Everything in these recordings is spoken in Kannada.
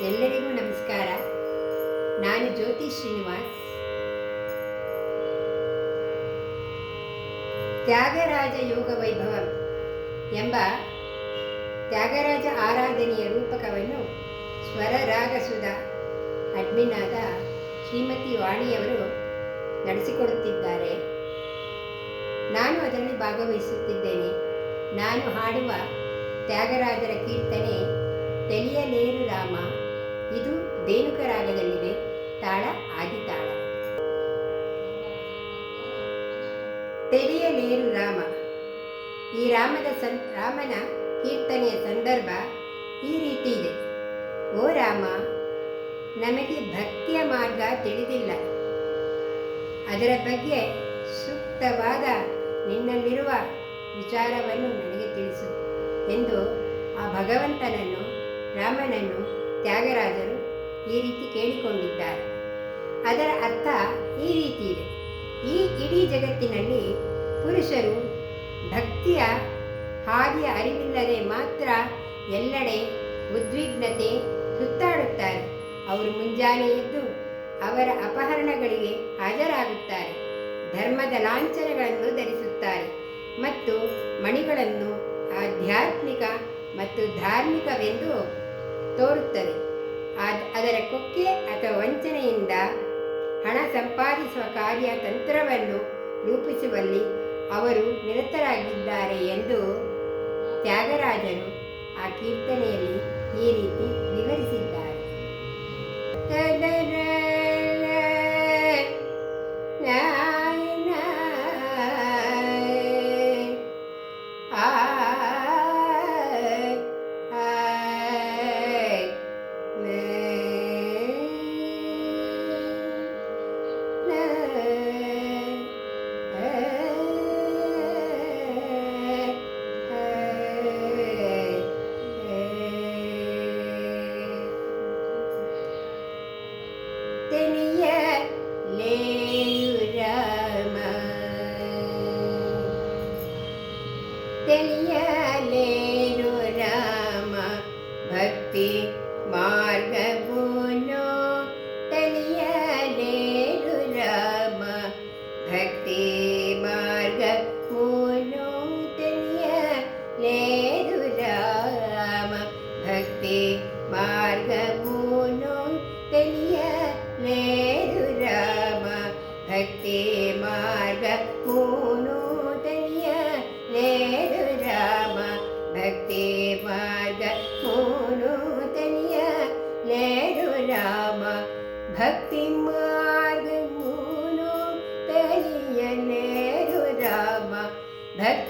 ಎಲ್ಲರಿಗೂ ನಮಸ್ಕಾರ. ನಾನು ಜ್ಯೋತಿ ಶ್ರೀನಿವಾಸ್. ತ್ಯಾಗರಾಜ ಯೋಗ ವೈಭವ ಎಂಬ ತ್ಯಾಗರಾಜ ಆರಾಧನೆಯ ರೂಪಕವನ್ನು ಸ್ವರ ರಾಗಸುಧ ಅಡ್ಮಿನ್ ಆದ ಶ್ರೀಮತಿ ವಾಣಿಯವರು ನಡೆಸಿಕೊಡುತ್ತಿದ್ದಾರೆ. ನಾನು ಅದರಲ್ಲಿ ಭಾಗವಹಿಸುತ್ತಿದ್ದೇನೆ. ನಾನು ಹಾಡುವ ತ್ಯಾಗರಾಜರ ಕೀರ್ತನೆ, ತೆಲಿಯಲೇರು ರಾಮ ಇದು ದೇನುಕ ರಾಗದಲ್ಲಿದೆ ತಾಳ ಆದಿತಾಳ ತೆಲಿಯಲೇರು ರಾಮ. ಈ ರಾಮದ ಸನ್ ರಾಮನ ಕೀರ್ತನೆಯ ಸಂದರ್ಭ ಈ ರೀತಿ ಇದೆ. ಓ ರಾಮ, ನಮಗೆ ಭಕ್ತಿಯ ಮಾರ್ಗ ತಿಳಿದಿಲ್ಲ. ಅದರ ಬಗ್ಗೆ ಸೂಕ್ತವಾದ ನಿನ್ನಲ್ಲಿರುವ ವಿಚಾರವನ್ನು ನನಗೆ ತಿಳಿಸು ಎಂದು ಆ ಭಗವಂತನನ್ನು, ರಾಮನನ್ನು ತ್ಯಾಗರಾಜರು ಈ ರೀತಿ ಕೇಳಿಕೊಂಡಿದ್ದಾರೆ. ಅದರ ಅರ್ಥ ಈ ರೀತಿ ಇದೆ. ಈ ಇಡೀ ಜಗತ್ತಿನಲ್ಲಿ ಪುರುಷರು ಭಕ್ತಿಯ ಹಾದಿಯ ಅರಿವಿಲ್ಲದೆ ಮಾತ್ರ ಎಲ್ಲೆಡೆ ಉದ್ವಿಗ್ನತೆ ಸುತ್ತಾಡುತ್ತಾರೆ. ಅವರು ಮುಂಜಾನೆ ಎದ್ದು ಅವರ ಅಪಹರಣಗಳಿಗೆ ಹಾಜರಾಗುತ್ತಾರೆ. ಧರ್ಮದ ಲಾಂಛನಗಳನ್ನು ಧರಿಸುತ್ತಾರೆ ಮತ್ತು ಮಣಿಗಳನ್ನು ಆಧ್ಯಾತ್ಮಿಕ ಮತ್ತು ಧಾರ್ಮಿಕವೆಂದು ತೋರುತ್ತದೆ. ಅದರ ಕೊಕ್ಕೆ ಅಥವಾ ವಂಚನೆಯಿಂದ ಹಣ ಸಂಪಾದಿಸುವ ಕಾರ್ಯ ತಂತ್ರವನ್ನು ರೂಪಿಸುವಲ್ಲಿ ಅವರು ನಿರತರಾಗಿದ್ದಾರೆ ಎಂದು ತ್ಯಾಗರಾಜರು ಆ ಕೀರ್ತನೆಯಲ್ಲಿ ಈ ರೀತಿ ವಿವರಿಸಿದ್ದಾರೆ. né?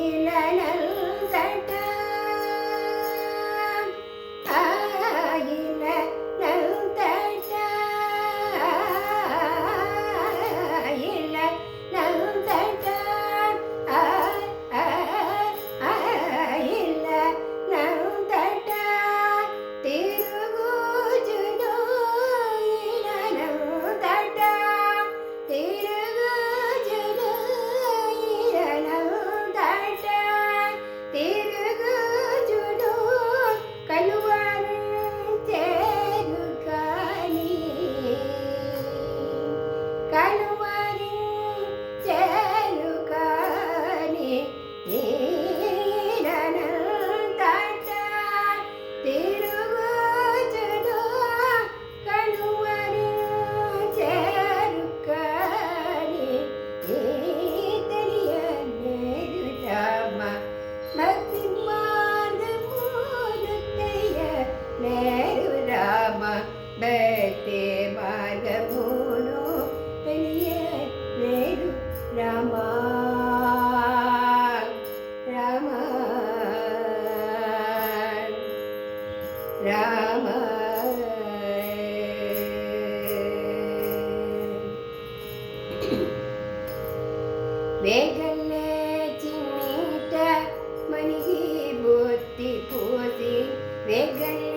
நிலநல் രാമ ಬೇಗಲ್ಲೇ ಚಿನ್ನೀಟ ಮನಿಗೆ ಬೊತ್ತಿ ಕೂಸಿ ಬೇಗಲ್ಲ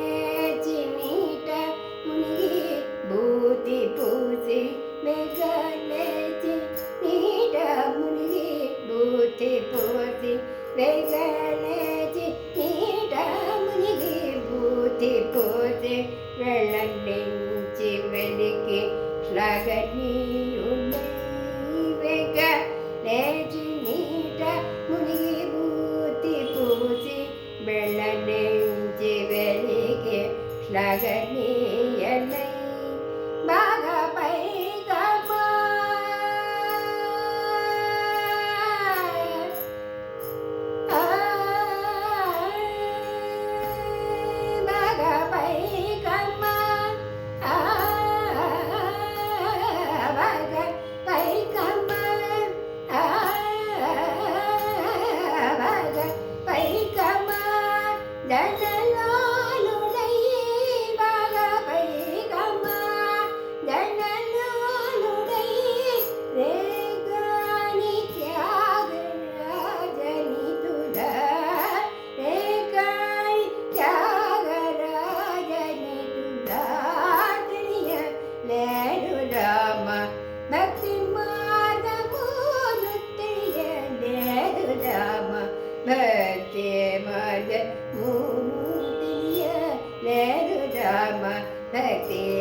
ಲೇರು ರಾಮ